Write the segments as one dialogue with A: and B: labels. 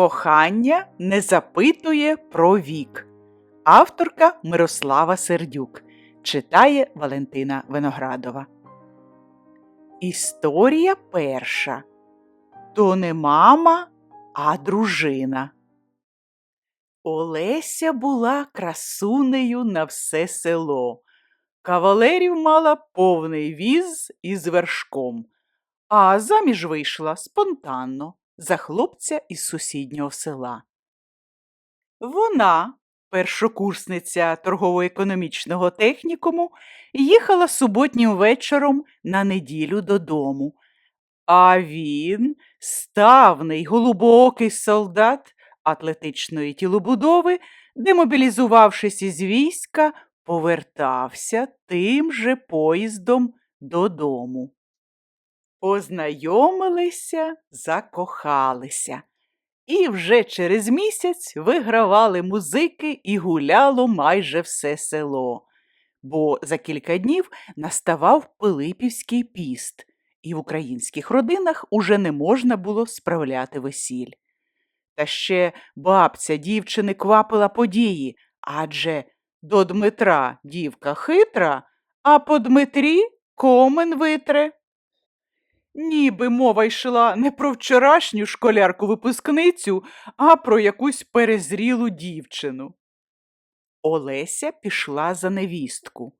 A: Кохання не запитує про вік. Авторка Мирослава Сердюк читає Валентина Виноградова. Історія перша. То не мама, а дружина. Олеся була красунею на все село. Кавалерів мала повний віз із вершком, а заміж вийшла спонтанно за хлопця із сусіднього села. Вона, першокурсниця торгово-економічного технікуму, їхала суботнім вечором на неділю додому. А він, ставний голубоокий солдат атлетичної тілобудови, демобілізувавшись із війська, повертався тим же поїздом додому. Познайомилися, закохалися. І вже через місяць вигравали музики і гуляло майже все село. Бо за кілька днів наставав Пилипівський піст, і в українських родинах уже не можна було справляти весіль. Та ще бабця дівчини квапила події, адже до Дмитра дівка хитра, а по Дмитрі комен витре. Ніби мова йшла не про вчорашню школярку-випускницю, а про якусь перезрілу дівчину. Олеся пішла за невістку,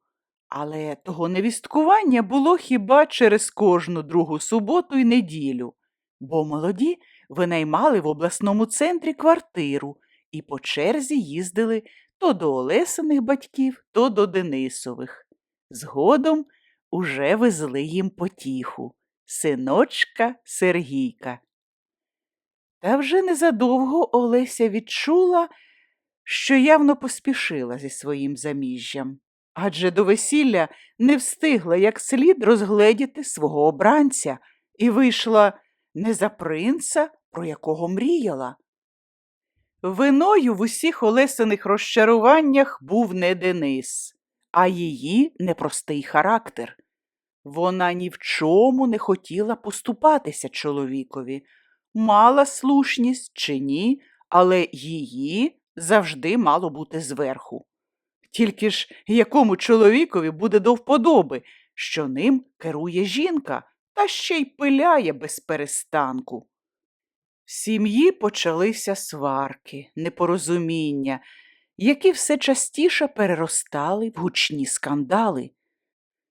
A: але того невісткування було хіба через кожну другу суботу й неділю, бо молоді винаймали в обласному центрі квартиру і по черзі їздили то до Олесиних батьків, то до Денисових. Згодом уже везли їм потіху синочка Сергійка. Та вже незадовго Олеся відчула, що явно поспішила зі своїм заміжжям, адже до весілля не встигла як слід розгледіти свого обранця і вийшла не за принца, про якого мріяла. Виною в усіх Олесиних розчаруваннях був не Денис, а її непростий характер. Вона ні в чому не хотіла поступатися чоловікові, мала слушність чи ні, але її завжди мало бути зверху. Тільки ж якому чоловікові буде до вподоби, що ним керує жінка та ще й пиляє без перестанку. В сім'ї почалися сварки, непорозуміння, які все частіше переростали в гучні скандали.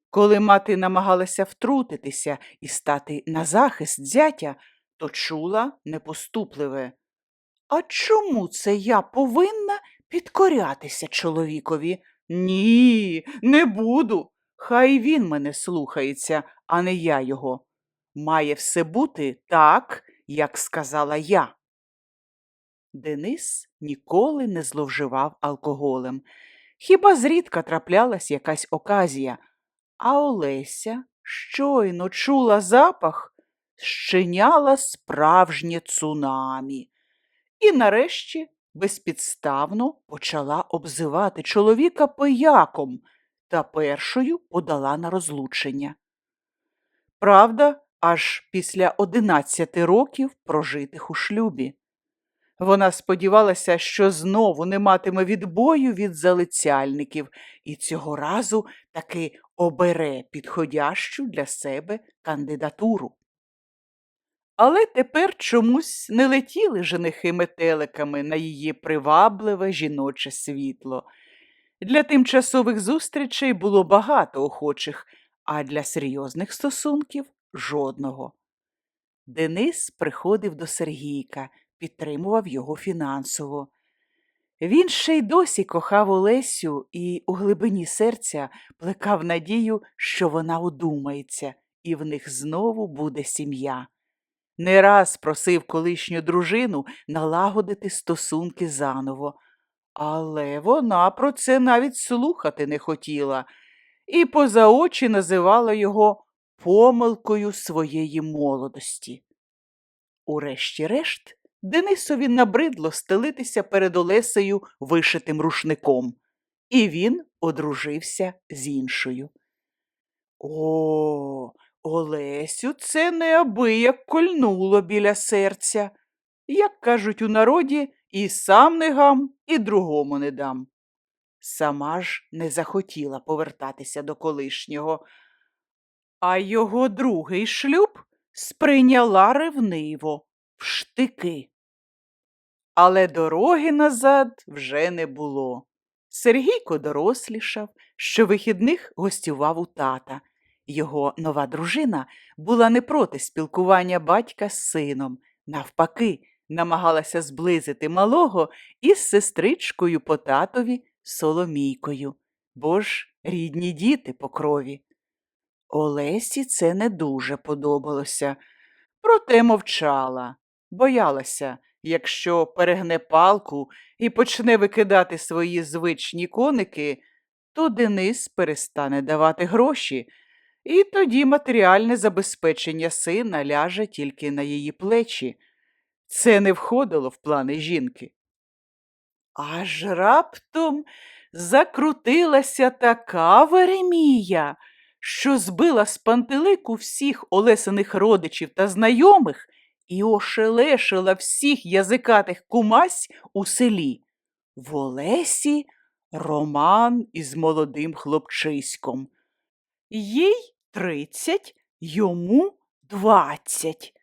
A: Коли мати намагалася втрутитися і стати на захист зятя, то чула непоступливе. А чому це я повинна підкорятися чоловікові? Ні, не буду. Хай він мене слухається, а не я його. Має все бути так, як сказала я. Денис ніколи не зловживав алкоголем. Хіба зрідка траплялась якась оказія, а Олеся щойно чула запах, щиняла справжнє цунамі. І нарешті безпідставно почала обзивати чоловіка пияком та першою подала на розлучення. Правда, аж після одинадцяти років прожитих у шлюбі. Вона сподівалася, що знову не матиме відбою від залицяльників і цього разу таки обере підходящу для себе кандидатуру. Але тепер чомусь не летіли женихи метеликами на її привабливе жіноче світло. Для тимчасових зустрічей було багато охочих, а для серйозних стосунків жодного. Денис приходив до Сергійка, підтримував його фінансово. Він ще й досі кохав Олесю і у глибині серця плекав надію, що вона удумається, і в них знову буде сім'я. Не раз просив колишню дружину налагодити стосунки заново, але вона про це навіть слухати не хотіла і поза очі називала його помилкою своєї молодості. Урешті-решт, Денисові набридло стелитися перед Олесею вишитим рушником, і він одружився з іншою. О, Олесю це неабияк кольнуло біля серця. як кажуть у народі, і сам не гам, і другому не дам. Сама ж не захотіла повертатися до колишнього, а його другий шлюб сприйняла ревниво в штики. Але дороги назад вже не було. Сергійко дорослішав, щовихідних гостював у тата. Його нова дружина була не проти спілкування батька з сином, навпаки, намагалася зблизити малого із сестричкою по татові Соломійкою, бо ж рідні діти по крові. Олесі це не дуже подобалося, проте мовчала, боялася, якщо перегне палку і почне викидати свої звичні коники, то Денис перестане давати гроші, і тоді матеріальне забезпечення сина ляже тільки на її плечі. Це не входило в плани жінки. Аж раптом закрутилася така Веремія, що збила з пантелику всіх Олесиних родичів та знайомих і ошелешила всіх язикатих кумась у селі. В Олесі роман із молодим хлопчиськом. Їй тридцять, йому двадцять.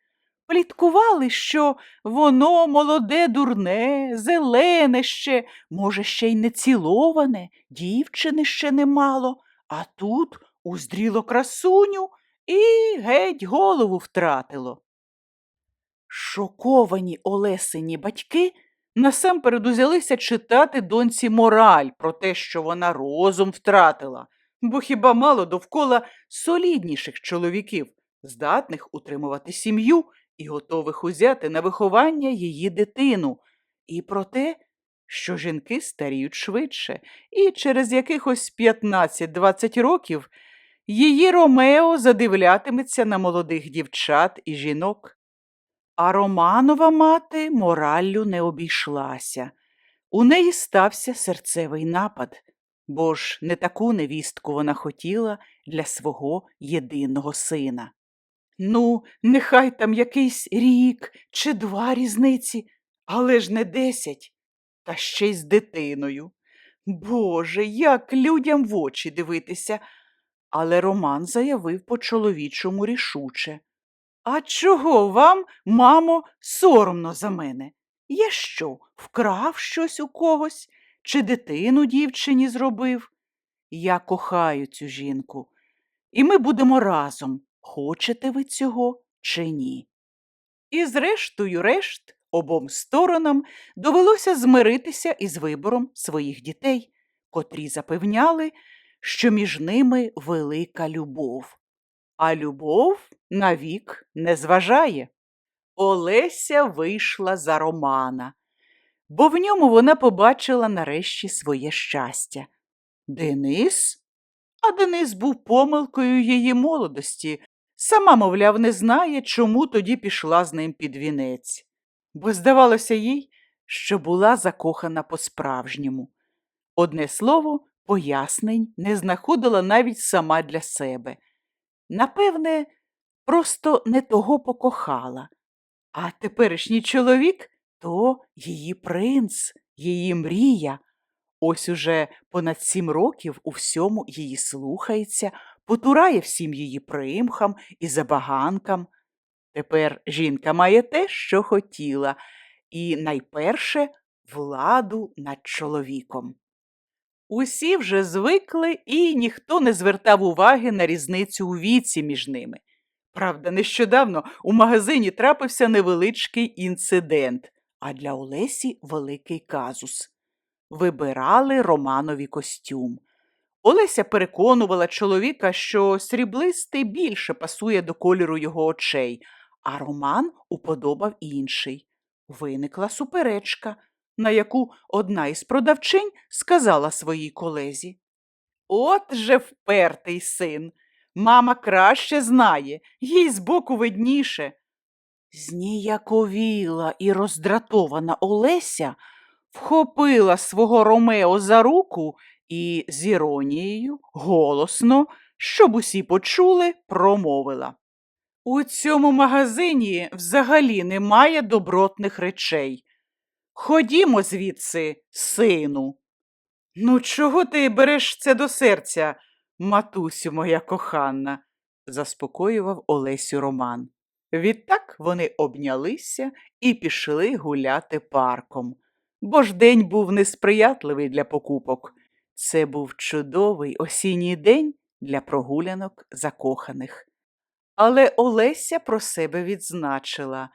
A: Пліткували, що воно молоде, дурне, зелене ще, може, ще й не ціловане, дівчини ще немало, а тут уздріло красуню і геть голову втратило. Шоковані Олесині батьки насамперед узялися читати доньці мораль про те, що вона розум втратила, бо хіба мало довкола солідніших чоловіків, здатних утримувати сім'ю і готових узяти на виховання її дитину, і про те, що жінки старіють швидше, і через якихось 15-20 років її Ромео задивлятиметься на молодих дівчат і жінок. А Романова мати мораллю не обійшлася. У неї стався серцевий напад, бо ж не таку невістку вона хотіла для свого єдиного сина. Ну, нехай там якийсь рік чи два різниці, але ж не десять, та ще й з дитиною. Боже, як людям в очі дивитися. Але Роман заявив по-чоловічому рішуче. А чого вам, мамо, соромно за мене? Я що, вкрав щось у когось чи дитину дівчині зробив? Я кохаю цю жінку, і ми будемо разом, хочете ви цього чи ні. І зрештою решт обом сторонам довелося змиритися із вибором своїх дітей, котрі запевняли, що між ними велика любов. А любов навік не зважає. Олеся вийшла за Романа, бо в ньому вона побачила нарешті своє щастя. Денис? А Денис був помилкою її молодості. Сама, мовляв, не знає, чому тоді пішла з ним під вінець, бо здавалося їй, що була закохана по-справжньому. Одне слово, пояснень не знаходила навіть сама для себе. Напевне, просто не того покохала. А теперішній чоловік то її принц, її мрія. Ось уже понад сім років у всьому її слухається, потурає всім її примхам і забаганкам. Тепер жінка має те, що хотіла, і найперше владу над чоловіком. Усі вже звикли, і ніхто не звертав уваги на різницю у віці між ними. Правда, нещодавно у магазині трапився невеличкий інцидент, а для Олесі великий казус. Вибирали Романові костюм. Олеся переконувала чоловіка, що сріблистий більше пасує до кольору його очей, а Роман уподобав інший. Виникла суперечка, на яку одна із продавчинь сказала своїй колезі. От же впертий син. Мама краще знає, їй збоку видніше. Зніяковіла і роздратована Олеся вхопила свого Ромео за руку і з іронією, голосно, щоб усі почули, промовила. У цьому магазині взагалі немає добротних речей. Ходімо звідси, сину. Ну, чого ти береш це до серця, матусю моя кохана? заспокоював Олесю Роман. Відтак вони обнялися і пішли гуляти парком, бо ж день був несприятливий для покупок. Це був чудовий осінній день для прогулянок закоханих. Але Олеся про себе відзначила,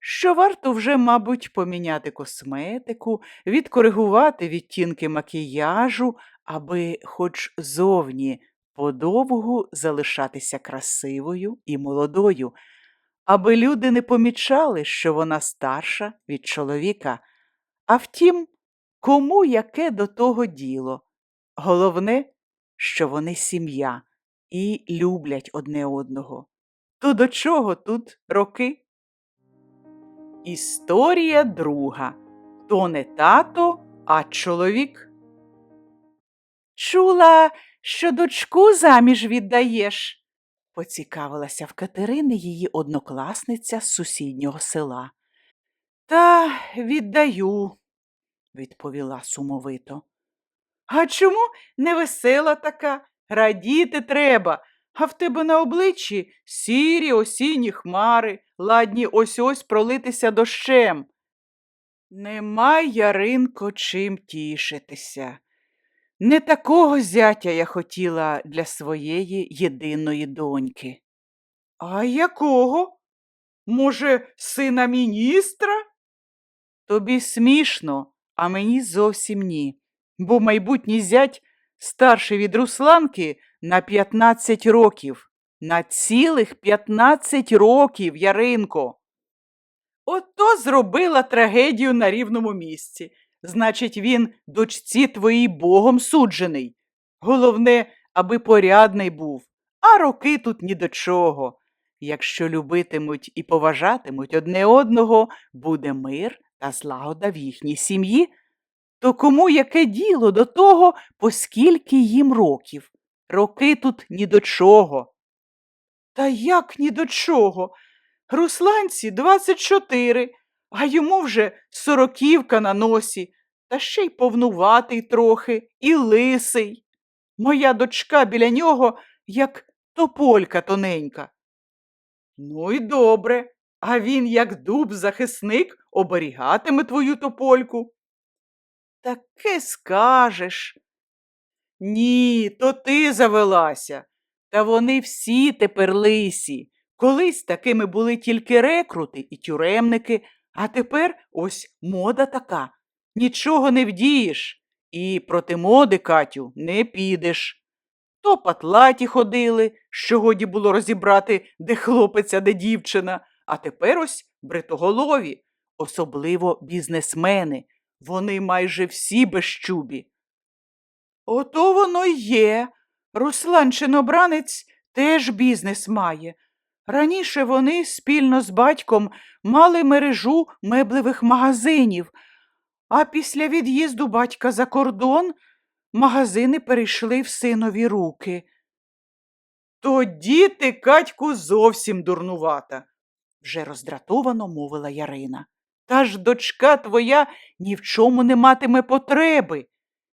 A: що варто вже, мабуть, поміняти косметику, відкоригувати відтінки макіяжу, аби хоч зовні подовгу залишатися красивою і молодою, аби люди не помічали, що вона старша від чоловіка. А втім, кому яке до того діло? Головне, що вони сім'я і люблять одне одного. То до чого тут роки? Історія друга. То не тато, а чоловік. Чула, що дочку заміж віддаєш, поцікавилася в Катерини її однокласниця з сусіднього села. Та віддаю, відповіла сумовито. А чому невесела така? Радіти треба, а в тебе на обличчі сірі осінні хмари, ладні ось ось пролитися дощем. Нема, Яринко, чим тішитися. Не такого зятя я хотіла для своєї єдиної доньки. А якого? Може, сина міністра? Тобі смішно, а мені зовсім ні, бо майбутній зять старший від Русланки на 15 років. На цілих 15 років, Яринко. Ото зробила трагедію на рівному місці. Значить, він дочці твоїй богом суджений. Головне, аби порядний був, а роки тут ні до чого. Якщо любитимуть і поважатимуть одне одного, буде мир та злагода в їхній сім'ї. То кому яке діло до того, поскільки їм років? Роки тут ні до чого. Та як ні до чого? Русланці 24, а йому вже сороківка на носі, та ще й повнуватий трохи, і лисий. Моя дочка біля нього, як тополька тоненька. Ну й добре, а він, як дуб захисник, оберігатиме твою топольку. Таке скажеш. Ні, то ти завелася. Та вони всі тепер лисі. Колись такими були тільки рекрути і тюремники, а тепер ось мода така. Нічого не вдієш. І проти моди, Катю, не підеш. То патлаті ходили, що годі було розібрати, де хлопець, а де дівчина, а тепер ось бритоголові, особливо бізнесмени. Вони майже всі безчубі. Ото воно є. Русланчин обранець теж бізнес має. Раніше вони спільно з батьком мали мережу меблевих магазинів, а після від'їзду батька за кордон магазини перейшли в синові руки. Тоді ти, Катьку, зовсім дурнувата, вже роздратовано мовила Ярина. Та ж дочка твоя ні в чому не матиме потреби.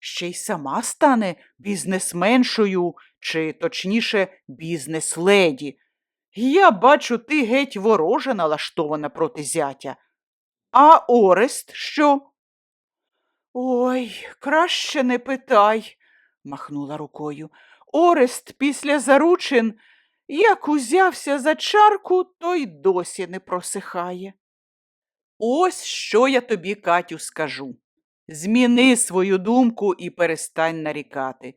A: Ще й сама стане бізнесменшою, чи, точніше, бізнес-леді. Я бачу, ти геть вороже налаштована проти зятя. А Орест що? Ой, краще не питай, махнула рукою. Орест після заручин, як узявся за чарку, то й досі не просихає. Ось що я тобі, Катю, скажу. Зміни свою думку і перестань нарікати.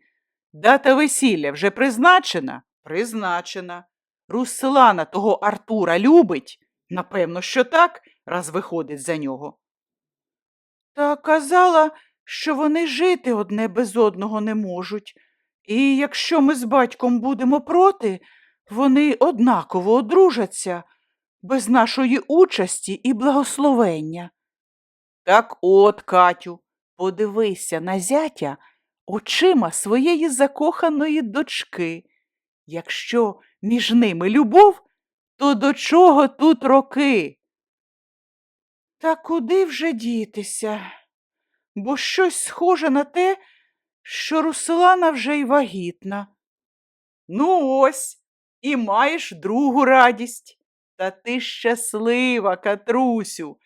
A: Дата весілля вже призначена? Призначена. Руслана того Артура любить? Напевно, що так, раз виходить за нього. Та казала, що вони жити одне без одного не можуть, і якщо ми з батьком будемо проти, вони однаково одружаться, без нашої участі і благословення. Так от, Катю, подивися на зятя очима своєї закоханої дочки. Якщо між ними любов, то до чого тут роки? Та куди вже дітися? Бо щось схоже на те, що Руслана вже й вагітна. Ну ось, і маєш другу радість. Та ти щаслива, Катрусю.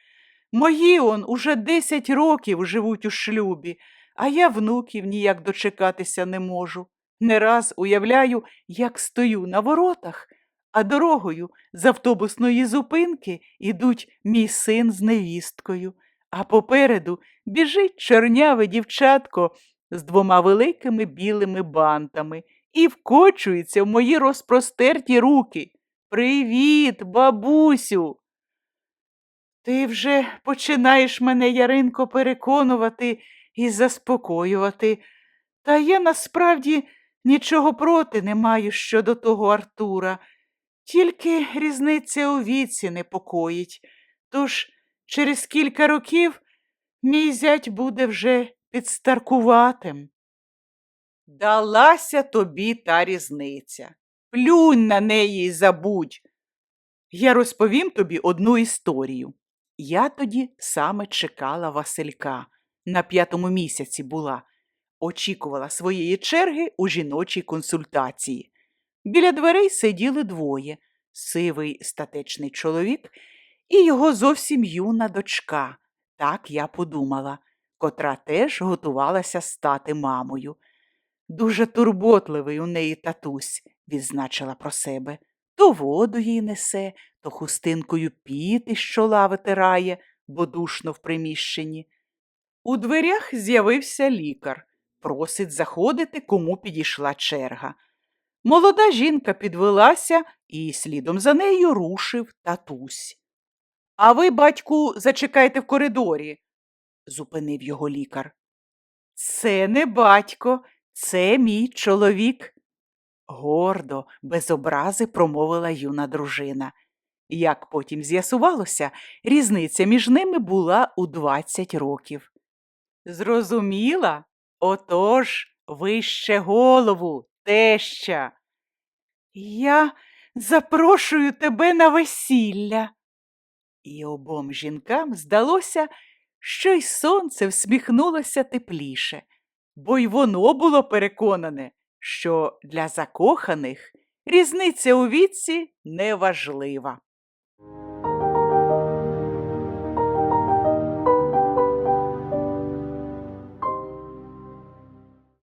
A: Мої он уже десять років живуть у шлюбі, а я внуків ніяк дочекатися не можу. Не раз уявляю, як стою на воротах, а дорогою з автобусної зупинки ідуть мій син з невісткою, а попереду біжить чорняве дівчатко з двома великими білими бантами і вкочується в мої розпростерті руки. Привіт, бабусю! Ти вже починаєш мене, Яринко, переконувати і заспокоювати. Та я насправді нічого проти не маю щодо того Артура. Тільки різниця у віці непокоїть. Тож через кілька років мій зять буде вже підстаркуватим. Далася тобі та різниця. Плюнь на неї і забудь. Я розповім тобі одну історію. Я тоді саме чекала Василька. На п'ятому місяці була. Очікувала своєї черги у жіночій консультації. Біля дверей сиділи двоє сивий статечний чоловік і його зовсім юна дочка, так я подумала, котра теж готувалася стати мамою. Дуже турботливий у неї татусь, відзначила про себе. То воду їй несе, то хустинкою піти з чола витирає, бо душно в приміщенні. У дверях з'явився лікар. Просить заходити, кому підійшла черга. Молода жінка підвелася і слідом за нею рушив татусь. А ви, батьку, зачекайте в коридорі, зупинив його лікар. Це не батько, це мій чоловік. Гордо, без образи промовила юна дружина. Як потім з'ясувалося, різниця між ними була у 20 років. Зрозуміла? Отож, вище голову, теща. Я запрошую тебе на весілля. І обом жінкам здалося, що й сонце всміхнулося тепліше, бо й воно було переконане, що для закоханих різниця у віці неважлива. you